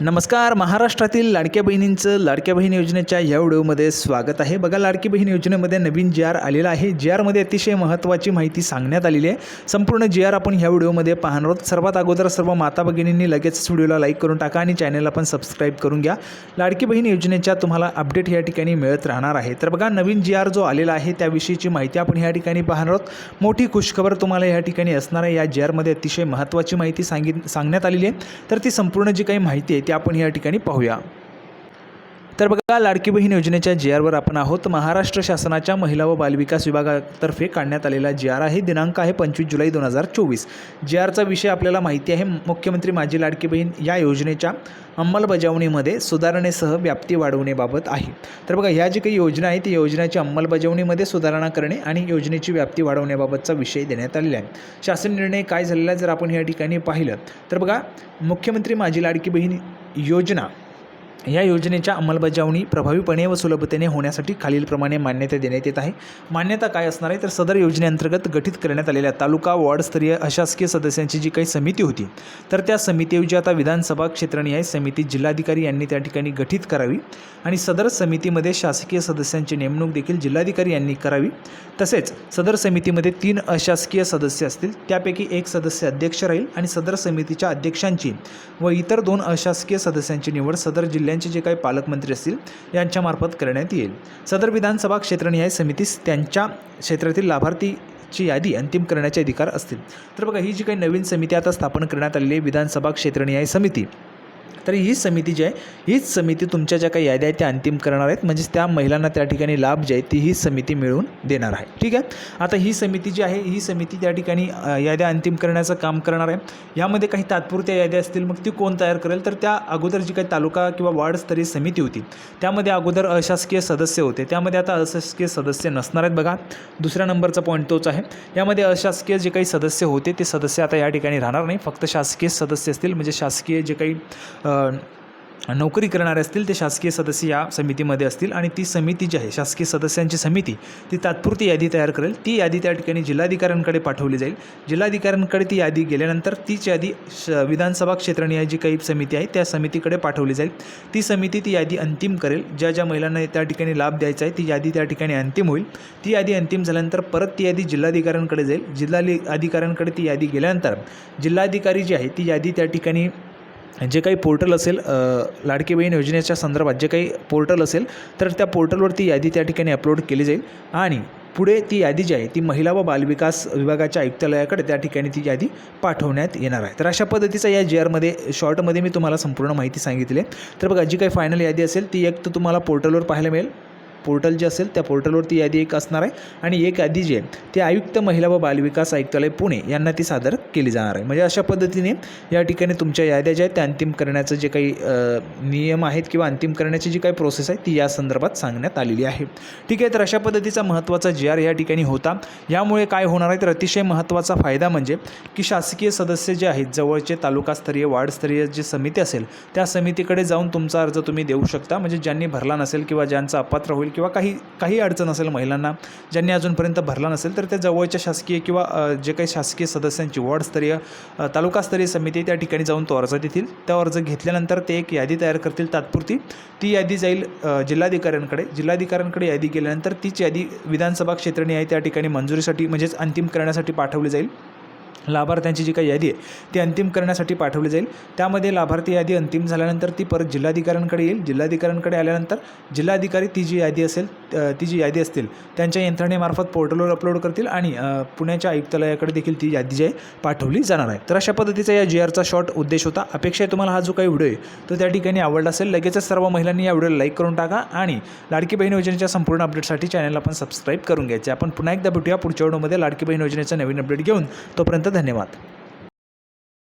नमस्कार महाराष्ट्रातील लाडक्या बहिणींचं लाडक्या बहीण योजनेच्या या व्हिडिओमध्ये स्वागत आहे. बघा लाडकी बहीण योजनेमध्ये नवीन जी आर आलेला आहे. जी आरमध्ये अतिशय महत्त्वाची माहिती सांगण्यात आलेली आहे. संपूर्ण जी आर आपण ह्या व्हिडिओमध्ये पाहणार आहोत. सर्वात अगोदर सर्व माता भगिनींनी लगेच व्हिडिओला लाईक करून टाका आणि चॅनलला पण सबस्क्राईब करून घ्या. लाडकी बहीण योजनेच्या तुम्हाला अपडेट या ठिकाणी मिळत राहणार आहे. तर बघा नवीन जी आर जो आलेला आहे त्याविषयीची माहिती आपण ह्या ठिकाणी पाहणार आहोत. मोठी खुशखबर तुम्हाला या ठिकाणी असणार आहे. या जी आरमध्ये अतिशय महत्त्वाची माहिती सांगित सांगण्यात आलेली आहे. तर ती संपूर्ण जी काही माहिती आहे ते आपण या ठिकाणी पाहूया. तर बघा लाडकी बहीण योजनेच्या जी आरवर आपण आहोत. महाराष्ट्र शासनाच्या महिला व बालविकास विभागातर्फे काढण्यात आलेला जी आर आहे. दिनांक आहे पंचवीस जुलै दोन हजार चोवीस. जी आरचा विषय आपल्याला माहिती आहे. मुख्यमंत्री माझी लाडकी बहीण या योजनेच्या अंमलबजावणीमध्ये सुधारणेसह व्याप्ती वाढवण्याबाबत आहे. तर बघा ह्या जी काही योजना आहे ती योजनेच्या अंमलबजावणीमध्ये सुधारणा करणे आणि योजनेची व्याप्ती वाढवण्याबाबतचा विषय देण्यात आलेला आहे. शासन निर्णय काय झालेला आहे जर आपण या ठिकाणी पाहिलं. तर बघा मुख्यमंत्री माझी लाडकी बहीण योजना या योजनेच्या अंमलबजावणी प्रभावीपणे व सुलभतेने होण्यासाठी खालीलप्रमाणे मान्यता देण्यात येत आहे. मान्यता काय असणार आहे? तर सदर योजनेअंतर्गत गठीत करण्यात आलेल्या तालुका वॉर्डस्तरीय अशासकीय सदस्यांची जी काही समिती होती तर त्या समितीऐवजी आता विधानसभा क्षेत्रनिहाय समिती जिल्हाधिकारी यांनी त्या ठिकाणी गठीत करावी आणि सदर समितीमध्ये शासकीय सदस्यांची नेमणूक देखील जिल्हाधिकारी यांनी करावी. तसेच सदर समितीमध्ये तीन अशासकीय सदस्य असतील त्यापैकी एक सदस्य अध्यक्ष राहील आणि सदर समितीच्या अध्यक्षांची व इतर दोन अशासकीय सदस्यांची निवड सदर जिल्ह्यांचे जे काही पालकमंत्री असतील यांच्यामार्फत करण्यात येईल. सदर विधानसभा क्षेत्रनिहाय समितीस त्यांच्या क्षेत्रातील लाभार्थी ची यादी अंतिम करण्याचे अधिकार असतील. तर बघा ही जी काही नवीन समिती आता स्थापन करण्यात आलेली आहे विधानसभा क्षेत्रनिहाय समिती तर ही समिती जी आहे हीच समिती तुमच्या ज्या काही याद्या आहेत त्या अंतिम करणार आहेत. म्हणजेच त्या महिलांना त्या ठिकाणी लाभ जे आहे ती ही समिती मिळवून देणार आहे. ठीक आहे? आता ही समिती जी आहे ही समिती त्या ठिकाणी याद्या अंतिम करण्याचं काम करणार आहे. यामध्ये काही तात्पुरत्या याद्या असतील मग ती कोण तयार करेल? तर त्या अगोदर जी काही तालुका किंवा वार्डस्तरीय समिती होती त्यामध्ये अगोदर अशासकीय सदस्य होते. त्यामध्ये आता अशासकीय सदस्य नसणार आहेत बघा. दुसऱ्या नंबरचा पॉईंट तोच आहे. यामध्ये अशासकीय जे काही सदस्य होते ते सदस्य आता या ठिकाणी राहणार नाही. फक्त शासकीय सदस्य असतील म्हणजे शासकीय जे काही नोकरी करणारे असतील ते शासकीय सदस्य या समितीमध्ये असतील आणि ती समिती जी आहे शासकीय सदस्यांची समिती ती तात्पुरती यादी तयार करेल. ती यादी त्या ठिकाणी जिल्हाधिकाऱ्यांकडे पाठवली जाईल. जिल्हाधिकाऱ्यांकडे ती यादी गेल्यानंतर तीच यादी श विधानसभा क्षेत्रनिहाय जी काही समिती आहे त्या समितीकडे पाठवली जाईल. ती समिती ती यादी अंतिम करेल. ज्या ज्या महिलांना त्या ठिकाणी लाभ द्यायचा आहे ती यादी त्या ठिकाणी अंतिम होईल. ती यादी अंतिम झाल्यानंतर परत ती यादी जिल्हाधिकाऱ्यांकडे जाईल. जिल्हा अधिकाऱ्यांकडे ती यादी गेल्यानंतर जिल्हाधिकारी जी आहे ती यादी त्या ठिकाणी जे काही पोर्टल असेल लाडकी बहीण योजनेच्या संदर्भात जे काही पोर्टल असेल तर त्या पोर्टलवरती यादी त्या ठिकाणी अपलोड केली जाईल. आणि पुढे ती यादी जी आहे ती महिला व बालविकास विभागाच्या आयुक्तालयाकडे त्या ठिकाणी ती यादी पाठवण्यात येणार आहे. तर अशा पद्धतीचा या जी आरमध्ये शॉर्टमध्ये मी तुम्हाला संपूर्ण माहिती सांगितली आहे. तर बघा जी काही फायनल यादी असेल ती एक तर तुम्हाला पोर्टलवर पाहायला मिळेल. पोर्टल जे असेल त्या पोर्टलवरती यादी एक असणार आहे. आणि एक यादी जी आहे ती आयुक्त महिला व बालविकास आयुक्तालय पुणे यांना ती सादर केली जाणार आहे. म्हणजे अशा पद्धतीने या ठिकाणी तुमच्या याद्या ज्या आहेत त्या अंतिम करण्याचं जे काही नियम आहेत किंवा अंतिम करण्याची जी काही प्रोसेस आहे ती या संदर्भात सांगण्यात आलेली आहे. ठीक आहे तर अशा पद्धतीचा महत्त्वाचा जी आर या ठिकाणी होता. यामुळे काय होणार आहे तर अतिशय महत्त्वाचा फायदा म्हणजे की शासकीय सदस्य जे आहेत जवळचे तालुकास्तरीय वार्डस्तरीय जे समिती असेल त्या समितीकडे जाऊन तुमचा अर्ज तुम्ही देऊ शकता. म्हणजे ज्यांनी भरला नसेल किंवा ज्यांचा अपात्र होईल किंवा काही काही अडचण असेल महिलांना ज्यांनी अजूनपर्यंत भरला नसेल तर त्या जवळच्या शासकीय किंवा जे काही शासकीय सदस्यांची वॉर्डस्तरीय तालुकास्तरीय समिती त्या ठिकाणी जाऊन तो अर्ज देतील. त्या अर्ज घेतल्यानंतर ते एक यादी तयार करतील तात्पुरती. ती यादी जाईल जिल्हाधिकाऱ्यांकडे. जिल्हाधिकाऱ्यांकडे यादी गेल्यानंतर तीच यादी विधानसभा क्षेत्रनिहाय आहे त्या ठिकाणी मंजुरीसाठी म्हणजेच अंतिम करण्यासाठी पाठवली जाईल. लाभार्थ्यांची जी काही यादी आहे ती अंतिम करण्यासाठी पाठवली जाईल. त्यामध्ये लाभार्थी यादी अंतिम झाल्यानंतर ती परत जिल्हाधिकाऱ्यांकडे येईल. जिल्हाधिकाऱ्यांकडे आल्यानंतर जिल्हाधिकारी ती जी यादी असेल ती जी यादी असतील त्यांच्या यंत्रणेमार्फत पोर्टलवर अपलोड करतील आणि पुण्याच्या आयुक्तालयाकडे देखील ती यादी जी आहे पाठवली जाणार आहे. तर अशा पद्धतीचा या जी आरचा शॉर्ट उद्देश होता. अपेक्षा आहे तुम्हाला हा जो काही व्हिडिओ आहे तो त्या ठिकाणी आवडला असेल लगेचच सर्व महिलांनी या व्हिडिओला लाईक करून टाका आणि लाडकी बहीण योजनेच्या संपूर्ण अपडेटसाठी चॅनलला पण सबस्क्राईब करून घ्यायचे आपण पुन्हा एकदा भेटूया पुढच्या व्हिडिओमध्ये लाडकी बहीण योजनेचा नवीन अपडेट घेऊन. तोपर्यंत धन्यवाद.